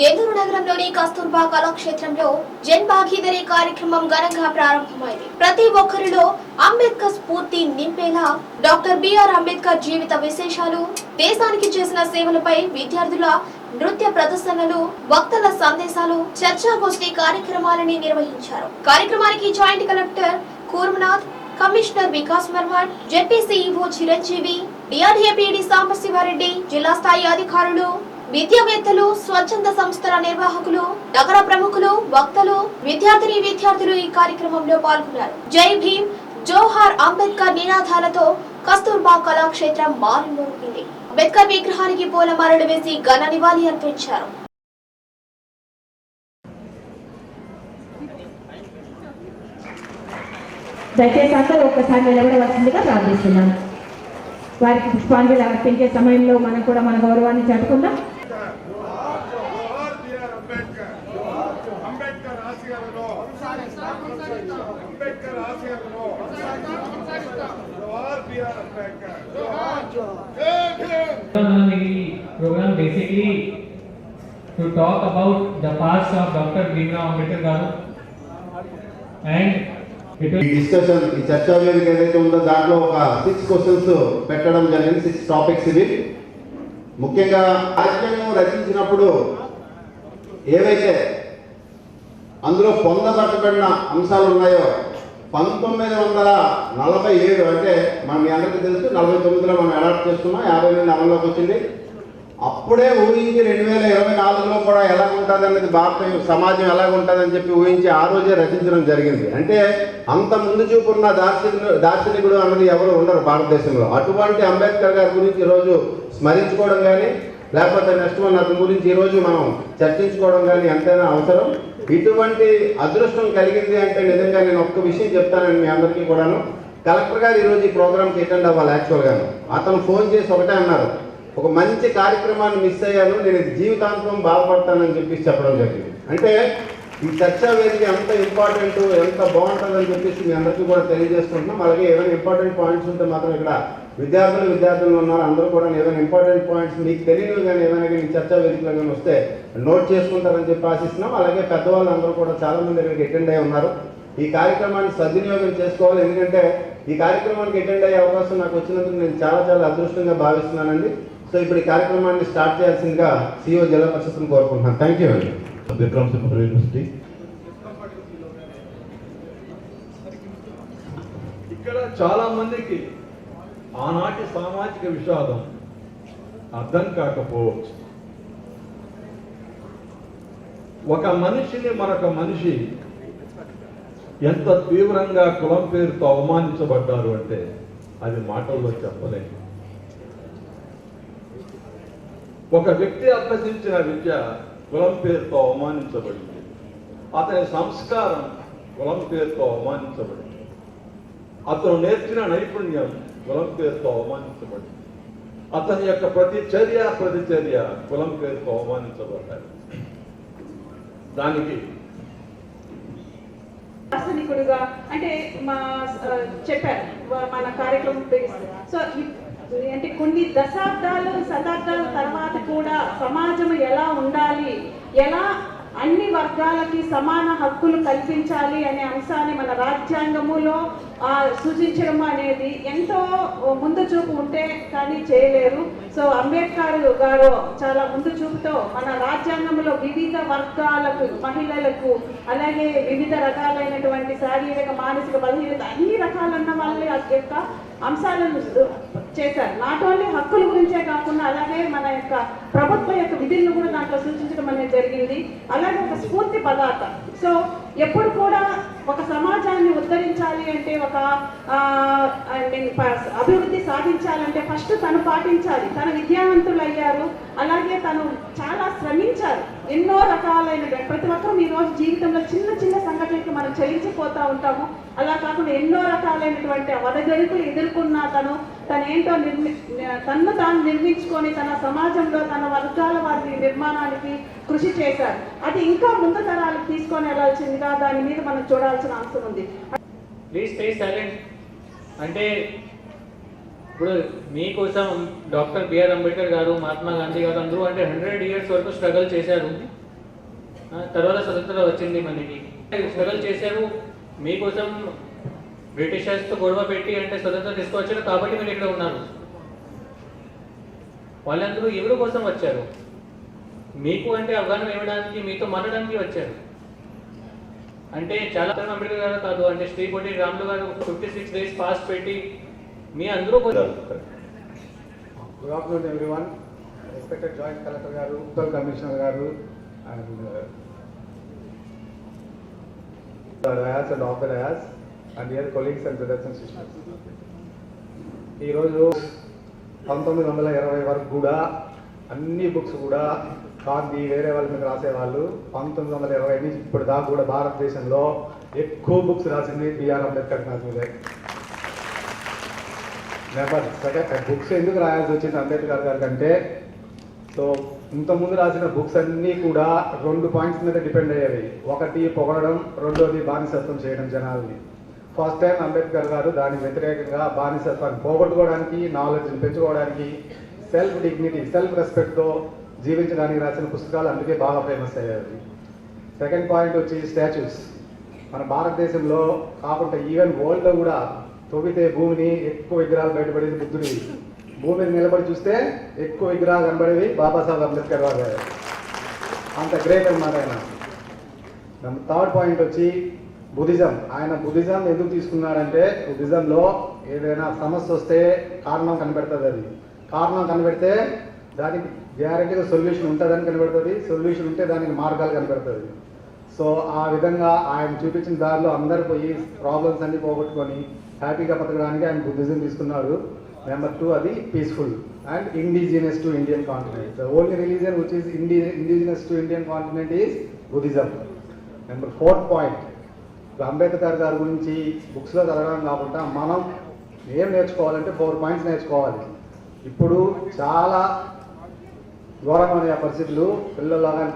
నెల్లూరు నగరంలోని కస్తూర్బా కళాక్షేత్రంలో జన్ భాగీదారీ కార్యక్రమం ఘనంగా ప్రారంభమైంది. ప్రతి ఒక్కరిలో అంబేద్కర్ స్ఫూర్తి నింపేలా డాక్టర్ బిఆర్ అంబేద్కర్ జీవిత విశేషాలు దేశానికి చేసిన సేవలపై విద్యార్థుల నృత్య ప్రదర్శనలు వక్తల సందేశాలు చర్చాగోష్ఠి కార్యక్రమాలని నిర్వహించారు. కార్యక్రమానికి joint collector Kurmanath commissioner Vikas Marwad ZP CEO Chiranjeevi DRA PD Sambasiva Reddy జిల్లా స్థాయి అధికారులు విద్యావేత్తలు స్వచ్ఛంద సంస్థల నిర్వాహకులు నగర ప్రముఖులు వక్తలు విద్యార్థిని విద్యార్థులు ఈ కార్యక్రమంలో పాల్గొన్నారు. జై భీమ్ జోహార్ అంబేద్కర్ నినాదాలతో కస్తూర్బా కళాక్షేత్రం మారుమోగింది. అంబేద్కర్ విగ్రహానికి పూలమాలలు వేసి ఘన నివాళి అర్పించారు. దయచేసి అందరూ ఒక్కసారి నిలబడవలసిందిగా ప్రార్థిస్తున్నాం వారికి పుష్పాంజలి అర్పించే సమయంలో మనం కూడా మన గౌరవాన్ని చాటుకుందాం జోహార్ బిఆర్ అంబేద్కర్ అంబేద్కర్ ఆశయాలను అంబేద్కర్ ఆశయాలను జోహార్ బిఆర్ అంబేద్కర్ జై Bhim program basically to talk about the past of Dr. Bhimrao Ambedkar గారు అండ్ ఈ డిస్కషన్ ఈ చర్చ వేదిక ఏదైతే ఉందో దాంట్లో ఒక సిక్స్ క్వశ్చన్స్ పెట్టడం జరిగింది సిక్స్ టాపిక్స్ ఇవి ముఖ్యంగా రాజ్యాంగం రచించినప్పుడు ఏవైతే అందులో పొందబట్టబడిన అంశాలు ఉన్నాయో పంతొమ్మిది వందల నలభై ఏడు అంటే మనం మీ అందరికీ తెలుసు నలభై తొమ్మిదిలో మనం అడాప్ట్ చేస్తున్నాం యాభై నుండి అమల్లోకి వచ్చింది. అప్పుడే ఊహించి రెండు వేల ఇరవై నాలుగులో కూడా ఎలా ఉంటుంది అనేది భారత సమాజం ఎలా ఉంటుందని చెప్పి ఊహించి ఆ రోజే రచించడం జరిగింది. అంటే అంత ముందు చూపున్న దార్శనికుడు దార్శనికుడు అన్నది ఎవరు ఉండరు భారతదేశంలో. అటువంటి అంబేద్కర్ గారి గురించి ఈరోజు స్మరించుకోవడం కానీ లేకపోతే నెక్స్ట్ వన్ అతని గురించి ఈరోజు మనం చర్చించుకోవడం కానీ ఎంతైనా అవసరం. ఇటువంటి అదృష్టం కలిగింది అంటే నిజంగా నేను ఒక్క విషయం చెప్తానండి మీ అందరికీ కూడాను. కలెక్టర్ గారు ఈరోజు ఈ ప్రోగ్రామ్కి అటెండ్ అవ్వాలి యాక్చువల్గాను అతను ఫోన్ చేసి ఒకటే అన్నారు. ఒక మంచి కార్యక్రమాన్ని మిస్ అయ్యాను నేను జీవితాంతం బాధపడతానని చెప్పేసి చెప్పడం జరిగింది. అంటే ఈ చర్చా వేదిక ఎంత ఇంపార్టెంట్ ఎంత బాగుంటుందని చెప్పేసి మీ అందరికీ కూడా తెలియజేస్తున్నాం అలాగే ఏమైనా ఇంపార్టెంట్ పాయింట్స్ ఉంటే మాత్రం ఇక్కడ విద్యార్థులు విద్యార్థులు ఉన్నారు. అందరూ కూడా ఏదైనా ఇంపార్టెంట్ పాయింట్స్ మీకు తెలియనివి కానీ ఏమైనా కానీ చర్చా వేదికలో కానీ వస్తే నోట్ చేసుకుంటారని చెప్పి ఆశిస్తున్నాం. అలాగే పెద్దవాళ్ళు అందరూ కూడా చాలా మంది ఇక్కడికి అటెండ్ అయి ఉన్నారు. ఈ కార్యక్రమాన్ని సద్వినియోగం చేసుకోవాలి. ఎందుకంటే ఈ కార్యక్రమానికి అటెండ్ అయ్యే అవకాశం నాకు వచ్చినందుకు నేను చాలా చాలా అదృష్టంగా భావిస్తున్నానండి. సో ఇప్పుడు ఈ కార్యక్రమాన్ని స్టార్ట్ చేయాల్సిందిగా సిఓ జిల్లా పరిషత్ని కోరుకుంటున్నాను. థ్యాంక్ యూ అండి. విక్రమ్ సింహ యూనివర్సిటీ ఇక్కడ చాలా మందికి ఆనాటి సామాజిక విషాదం అర్థం కాకపోవచ్చు ఒక మనిషిని మరొక మనిషి ఎంత తీవ్రంగా కులం పేరుతో అవమానించబడ్డారు అంటే అది మాటల్లో చెప్పలేము ఒక వ్యక్తి అభ్యసించిన విద్య కులం పేరుతో అవమానించబడింది. అతని సంస్కారం కులం పేరుతో అవమానించబడింది. అతను నేర్చిన నైపుణ్యం కులం పేరుతో అవమానించబడింది అతని యొక్క ప్రతి చర్య ప్రతిచర్య కులం పేరుతో అవమానించబడ్డాయి. దానికి దార్శనికుడుగా అంటే మా చెప్పారు మన కార్యక్రమం సో అంటే కొన్ని దశాబ్దాలు శతాబ్దాల తర్వాత కూడా సమాజం ఎలా ఉండాలి ఎలా అన్ని వర్గాలకి సమాన హక్కులు కల్పించాలి అనే అంశాన్ని మన రాజ్యాంగములో సూచించడం అనేది ఎంతో ముందు చూపు ఉంటే కానీ చేయలేరు. సో అంబేద్కర్ గారు చాలా ముందు చూపుతో మన రాజ్యాంగంలో వివిధ వర్గాలకు మహిళలకు అలాగే వివిధ రకాలైనటువంటి శారీరక మానసిక బలహీనత అన్ని రకాలన్న వాళ్ళ యొక్క అంశాలను చేశారు. నాట్ ఓన్లీ హక్కుల గురించే కాకుండా అలాగే మన యొక్క ప్రభుత్వం యొక్క విధులను కూడా దాంట్లో సూచించడం అనేది జరిగింది. అలాగే ఒక స్ఫూర్తి పదార్థం. సో ఎప్పుడు కూడా ఒక సమాజాన్ని ఉద్ధరించాలి అంటే ఒక ఆ, మీన్ అభివృద్ధి సాధించాలంటే ఫస్ట్ తను పాటించాలి. తన విద్యావంతులు అయ్యారు. అలాగే తను చాలా శ్రమించారు. ఎన్నో రకాలైన మాత్రం ఈరోజు జీవితంలో చిన్న చిన్న సంఘటనలకు మనం చెల్లించిపోతూ ఉంటాము. అలా కాకుండా ఎన్నో రకాలైనటువంటి వదగడుకులు ఎదుర్కొన్న తను తను ఏంటో నిర్మి తన్ను తాను నిర్మించుకొని తన సమాజంలో తన వర్గాల వారి నిర్మాణానికి కృషి చేశారు అది ఇంకా ముందు తరాలకు తీసుకొని వెళ్ళాల్సిందిగా దాని మీద మనం చూడాల్సిన అవసరం ఉంది. ప్లీజ్ స్టే సైలెంట్ అంటే ఇప్పుడు మీకోసం డాక్టర్ బిఆర్ అంబేద్కర్ గారు మహాత్మా గాంధీ గారు అందరూ అంటే హండ్రెడ్ ఇయర్స్ వరకు స్ట్రగుల్ చేశారు. తర్వాత స్వతంత్రత వచ్చింది మనకి స్ట్రగల్ చేశారు. మీకోసం బ్రిటిషర్స్తో గొడవ పెట్టి అంటే స్వతంత్రం తీసుకొచ్చారు కాబట్టి మీరు ఇక్కడ ఉన్నారు. వాళ్ళందరూ ఎవరి కోసం వచ్చారు? మీకు అంటే అవగాహన ఇవ్వడానికి మీతో మాట్లాడడానికి వచ్చారు. అంటే చాలా అంబేద్కర్ గారు కాదు అంటే శ్రీ పొట్టి రాములు గారు ఫిఫ్టీ సిక్స్ డేస్ ఫాస్ట్ పెట్టి మీ అందరూ Good afternoon, everyone. Respected Joint Collector Garu, Uttar Commissioner Garu, and uh, Rayas and off the Rayas, and dear colleagues and brothers and sisters. ఈరోజు పంతొమ్మిది వందల ఇరవై వరకు కూడా అన్ని బుక్స్ కూడా గాంధీ వేరే వాళ్ళ మీద రాసేవాళ్ళు. పంతొమ్మిది వందల ఇరవై నుంచి ఇప్పుడు దాకా కూడా భారతదేశంలో ఎక్కువ బుక్స్ రాసింది బిఆర్ అంబేద్కర్ గారి మీదే. నెంబర్ సెకండ్ బుక్స్ ఎందుకు రాయాల్సి వచ్చింది అంబేద్కర్ గారి కంటే? సో ఇంతకుముందు రాసిన బుక్స్ అన్నీ కూడా రెండు పాయింట్స్ మీద డిపెండ్ అయ్యేవి. ఒకటి పొగడడం రెండోది బానిసత్వం చేయడం జనాల్ని. ఫస్ట్ టైం అంబేద్కర్ గారు దానికి వ్యతిరేకంగా బానిసత్వాన్ని పోగొట్టుకోవడానికి నాలెడ్జ్ని పెంచుకోవడానికి సెల్ఫ్ డిగ్నిటీ సెల్ఫ్ రెస్పెక్ట్తో జీవించడానికి రాసిన పుస్తకాలు అందుకే బాగా ఫేమస్ అయ్యాయి. సెకండ్ పాయింట్ వచ్చి స్టాచ్యూస్ మన భారతదేశంలో కాకుండా ఈవెన్ వరల్డ్లో కూడా తొవ్వితే భూమిని ఎక్కువ విగ్రహాలు బయటపడేది బుద్ధుడి భూమి మీద నిలబడి చూస్తే ఎక్కువ విగ్రహాలు కనబడేవి బాబాసాహెబ్ అంబేద్కర్ వారు. అంత గ్రేట్ అన్నమాట ఆయన థర్డ్ పాయింట్ వచ్చి బుద్ధిజం. ఆయన బుద్ధిజం ఎందుకు తీసుకున్నాడంటే బుద్ధిజంలో ఏదైనా సమస్య వస్తే కారణం కనిపెడుతుంది అది. కారణం కనిపెడితే దానికి గ్యారంటీగా సొల్యూషన్ ఉంటుందని కనబడుతుంది. సొల్యూషన్ ఉంటే దానికి మార్గాలు కనబడుతుంది. సో ఆ విధంగా ఆయన చూపించిన దారిలో అందరు పోయి ప్రాబ్లమ్స్ అన్ని పోగొట్టుకొని హ్యాపీగా బతకడానికి ఆయన బుద్ధిజం తీసుకున్నాడు. నెంబర్ టూ అది peaceful and indigenous to Indian continent the only religion which is indi indigenous to Indian continent is Buddhism number fourth point Ambedkar గారి గురించి బుక్స్లో చదవడం కాకుండా మనం ఏం నేర్చుకోవాలంటే ఫోర్ పాయింట్స్ నేర్చుకోవాలి. ఇప్పుడు చాలా ఘోరమైన పరిస్థితులు పిల్లలాగా